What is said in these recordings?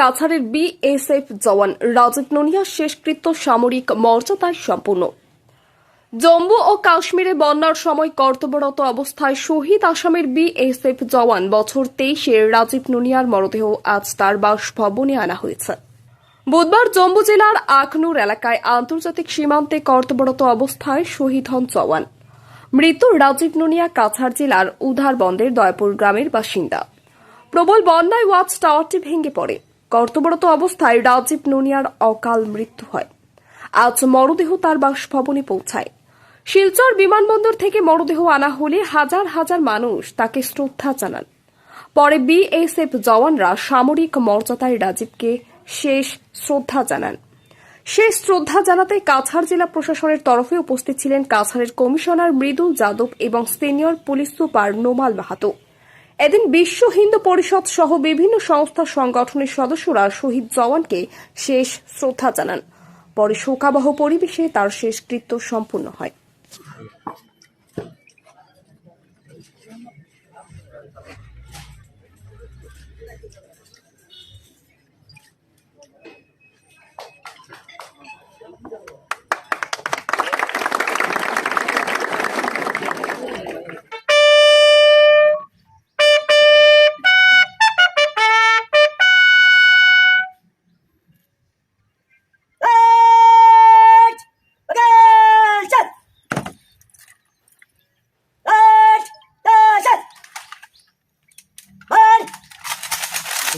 কাছাড়ের বিএসএফ জওয়ান রাজীব ননিয়ার শেষকৃত্য সামরিক মর্যাদায় সম্পূর্ণ। জম্মু ও কাশ্মীরে বন্যার সময় কর্তব্যরত অবস্থায় শহীদ আসামের বিএসএফ জওয়ান বছর তেইশে রাজীব নুনিয়ার মরদেহ আজ তার বাসভবনে আনা হয়েছে। বুধবার জম্মু জেলার আখনুর এলাকায় আন্তর্জাতিক সীমান্তে কর্তব্যরত অবস্থায় শহীদ হন জওয়ান। মৃত রাজীব নুনিয়া কাছাড় জেলার উধারবন্দের দয়াপুর গ্রামের বাসিন্দা। প্রবল বন্যায় ওয়াচ টাওয়ারটি ভেঙে পড়ে। কর্তব্যরত অবস্থায় রাজীব নুনিয়ার অকাল মৃত্যু হয়। আজ মরদেহ তার বাসভবনে পৌঁছায়। শিলচর বিমানবন্দর থেকে মরদেহ আনা হলে হাজার হাজার মানুষ তাকে শ্রদ্ধা জানান। পরে বিএসএফ জওয়ানরা সামরিক মর্যাদায় রাজীবকে শেষ শ্রদ্ধা জানান। শেষ শ্রদ্ধা জানাতে কাছাড় জেলা প্রশাসনের তরফে উপস্থিত ছিলেন কাছাড়ের কমিশনার মৃদুল যাদব এবং senior police super Nomal Mahato. এদিন বিশ্ব হিন্দু পরিষদ সহ বিভিন্ন সংস্থা সংগঠনের সদস্যরা শহীদ জওয়ানকে শেষ শ্রদ্ধা জানান। পরে শোকাবহ পরিবেশে তার শেষকৃত্য সম্পূর্ণ হয়।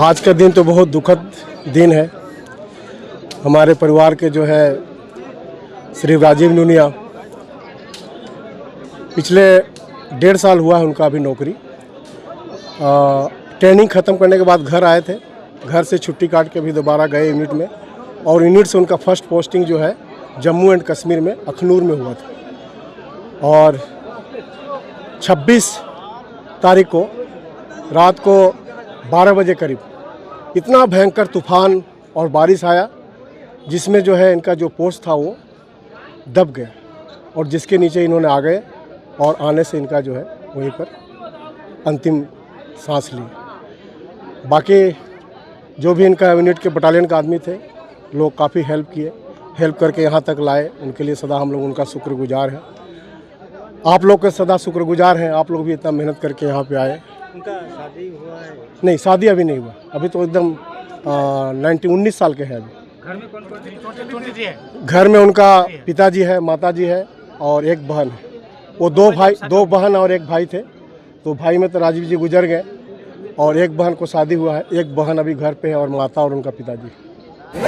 आज का दिन तो बहुत दुखद दिन है। हमारे परिवार के जो है, श्री राजीव नुनिया पिछले डेढ़ साल हुआ है उनका अभी नौकरी। ट्रेनिंग ख़त्म करने के बाद घर आए थे। घर से छुट्टी काट के भी दोबारा गए यूनिट में। और यूनिट से उनका फ़र्स्ट पोस्टिंग जो है, जम्मू एंड कश्मीर में, अखनूर में हुआ था। और 26 तारीख को रात को 12 बजे करीब इतना भयंकर तूफ़ान और बारिश आया, जिसमें जो है इनका जो पोस्ट था वो दब गया और जिसके नीचे इन्होंने आ गए और आने से इनका जो है वहीं पर अंतिम सांस ली। बाकी जो भी इनका यूनिट के बटालियन का आदमी थे, लोग काफ़ी हेल्प किए, हेल्प करके यहाँ तक लाए। उनके लिए सदा हम लोग उनका शुक्रगुजार हैं। आप लोग के सदा शुक्रगुजार हैं। आप लोग भी इतना मेहनत करके यहाँ पे आए। उनका शादी हुआ है नहीं शादी अभी नहीं हुआ अभी तो एकदम नाइन्टी उन्नीस साल के हैं अभी घर में कौन कौन सी छोटी छोटी है घर में उनका पिताजी है माताजी है और एक बहन है वो दो भाई दो बहन और एक भाई थे तो भाई में तो राजीव जी गुजर गए और एक बहन को शादी हुआ है एक बहन अभी घर पे है और माता और उनका पिताजी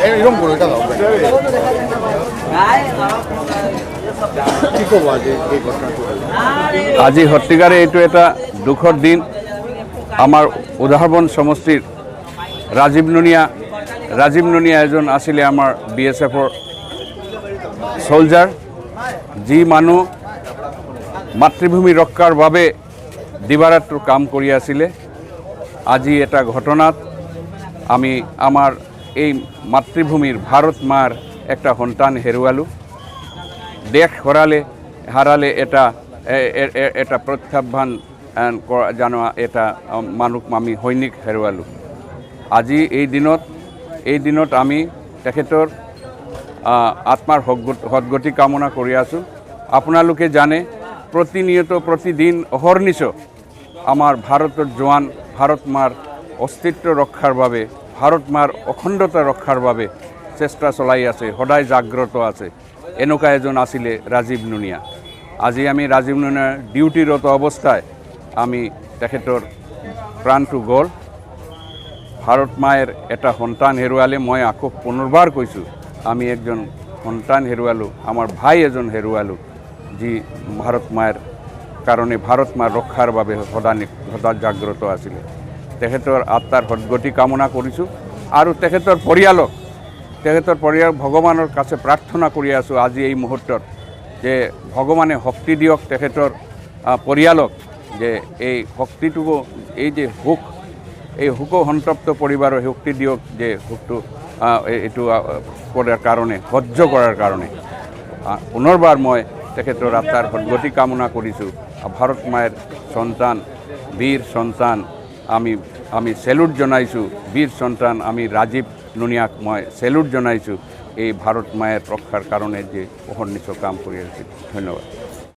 এরকম করো এটা দাও কি করবো আজ এই- এই ঘটনাটা আজি সত্যিকাৰে এইটো এটা দুখৰ দিন আমাৰ উদাহৰণ সমষ্টিৰ ৰাজীৱ নুনিয়া। ৰাজীৱ নুনিয়া এজন আছিলে আমাৰ বি এছ এফৰ চলজাৰ যি মানুহ মাতৃভূমি ৰক্ষাৰ বাবে দিবাৰাত্ৰ কাম কৰি আছিলে, আজি এটা ঘটনাত আমি আমাৰ এই মাতৃভূমিৰ ভাৰত মাৰ একটা সন্তান হেৰুৱালোঁ। দেশ হরালে হারালে এটা এটা কৰা জনোৱা এটা মানুহ আমি সৈনিক হেৰুৱালোঁ আজি এই দিনত এই দিনত আমি তেখেতৰ আত্মাৰ সদগত- কামনা কৰি আছোঁ আপোনালোকে জানে প্ৰতিনিয়ত প্ৰতিদিন অহৰ্নিশ আমাৰ ভাৰতৰ জোৱান ভাৰত মাৰ অস্তিত্ব ৰক্ষাৰ বাবে ভাৰত মাৰ অখণ্ডতা ৰক্ষাৰ বাবে চেষ্টা চলাই আছে সদায় জাগ্ৰত আছে এনেকুৱা এজন আছিলে ৰাজীৱ নুনিয়া আজি আমি ৰাজীৱ নুনিয়াৰ ডিউটিৰত অৱস্থায় আমি তেখেতৰ প্ৰাণটো গ'ল। ভাৰত মায়ের এটা সন্তান হেৰুৱালে মই আকৌ পুনৰবাৰ কৈছোঁ, আমি একজন সন্তান হেৰুৱালোঁ, আমাৰ ভাই এজন হেৰুৱালোঁ, যি ভাৰত মায়ের কাৰণে ভাৰত মাৰ ৰক্ষাৰ বাবে সদা সদা জাগ্ৰত আছিলে। তেখেতৰ আত্মাৰ সদগতি কামনা কৰিছোঁ আৰু তেখেতৰ পৰিয়ালক, তেখেতৰ পৰিয়াল ভগৱানৰ কাছে প্ৰাৰ্থনা কৰি আছোঁ আজি এই মুহূৰ্তত যে ভগৱানে শক্তি দিয়ক, তেখেতৰ পৰিয়ালক যে এই শক্তিটো এই যে সুখ এই শোক সন্তপ্ত পৰিবাৰৰ শক্তি দিয়ক যে সুখটো এইটো কৰাৰ কাৰণে, সহ্য কৰাৰ কাৰণে। পুনৰবাৰ মই তেখেতৰ আত্মাৰ সদ্গতি কামনা কৰিছোঁ। ভাৰত মায়ের সন্তান বীর সন্তান, আমি আমি সেলুট জনাইছোঁ। বীর সন্তান, আমি ৰাজীৱ নুনিয়াক মই সেলুট জনাইছোঁ। এই ভাৰত মায়ের ৰক্ষাৰ কাৰণে যে অহৰ্নিশ কাম কৰি আছে ধন্যবাদ।